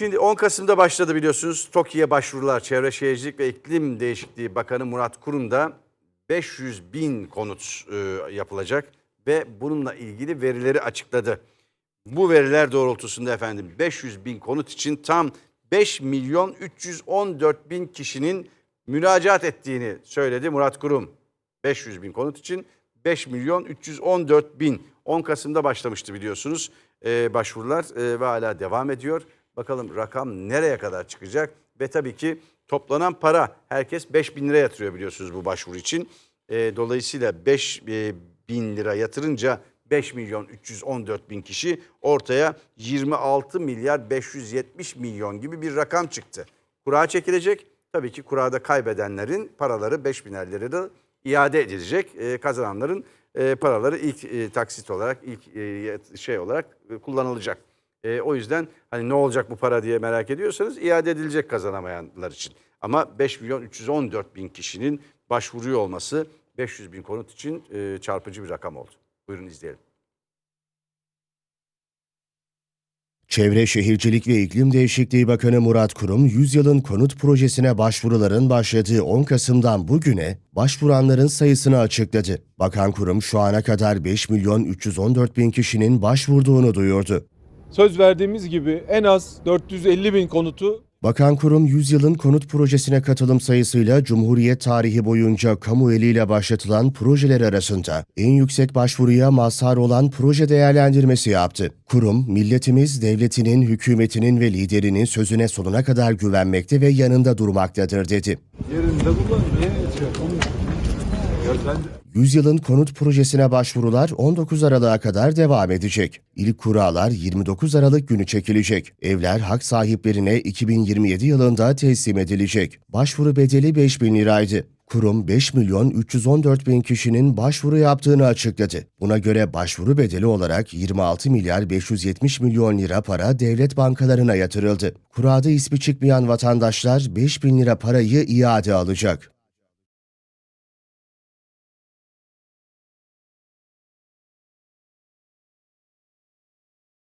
Şimdi 10 Kasım'da başladı biliyorsunuz TOKİ'ye başvurular. Çevre Şehircilik ve İklim Değişikliği Bakanı Murat Kurum da 500 bin konut e, yapılacak ve bununla ilgili verileri açıkladı. Bu veriler doğrultusunda efendim 500 bin konut için tam 5 milyon 314 bin kişinin müracaat ettiğini söyledi Murat Kurum. 500 bin konut için 5 milyon 314 bin 10 Kasım'da başlamıştı biliyorsunuz e, başvurular e, ve hala devam ediyor. Bakalım rakam nereye kadar çıkacak ve tabii ki toplanan para herkes 5 bin lira yatırıyor biliyorsunuz bu başvuru için. E, dolayısıyla 5 e, bin lira yatırınca 5 milyon 314 bin kişi ortaya 26 milyar 570 milyon gibi bir rakam çıktı. Kura çekilecek. Tabii ki kurada kaybedenlerin paraları 5 biner lira iade edilecek. E, kazananların e, paraları ilk e, taksit olarak, ilk e, şey olarak e, kullanılacak. E, o yüzden hani ne olacak bu para diye merak ediyorsanız iade edilecek kazanamayanlar için. Ama 5 milyon 314 bin kişinin başvuruyor olması 500 bin konut için e, çarpıcı bir rakam oldu. Buyurun izleyelim. Çevre Şehircilik ve İklim Değişikliği Bakanı Murat Kurum, 100 yılın konut projesine başvuruların başladığı 10 Kasım'dan bugüne başvuranların sayısını açıkladı. Bakan Kurum şu ana kadar 5 milyon 314 bin kişinin başvurduğunu duyurdu. Söz verdiğimiz gibi en az 450 bin konutu Bakan Kurum, 100 yılın konut projesine katılım sayısıyla Cumhuriyet tarihi boyunca kamu eliyle başlatılan projeler arasında en yüksek başvuruya mazhar olan proje değerlendirmesi yaptı. Kurum, milletimiz devletinin, hükümetinin ve liderinin sözüne sonuna kadar güvenmekte ve yanında durmaktadır dedi. yerinde kullan. Niye şey yapamıyor? Ya ben 100 yılın konut projesine başvurular 19 Aralık'a kadar devam edecek. İlk kuralar 29 Aralık günü çekilecek. Evler hak sahiplerine 2027 yılında teslim edilecek. Başvuru bedeli 5 bin liraydı. Kurum 5 milyon 314 bin kişinin başvuru yaptığını açıkladı. Buna göre başvuru bedeli olarak 26 milyar 570 milyon lira para devlet bankalarına yatırıldı. Kurada ismi çıkmayan vatandaşlar 5 bin lira parayı iade alacak.